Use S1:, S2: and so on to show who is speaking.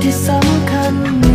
S1: disangkannya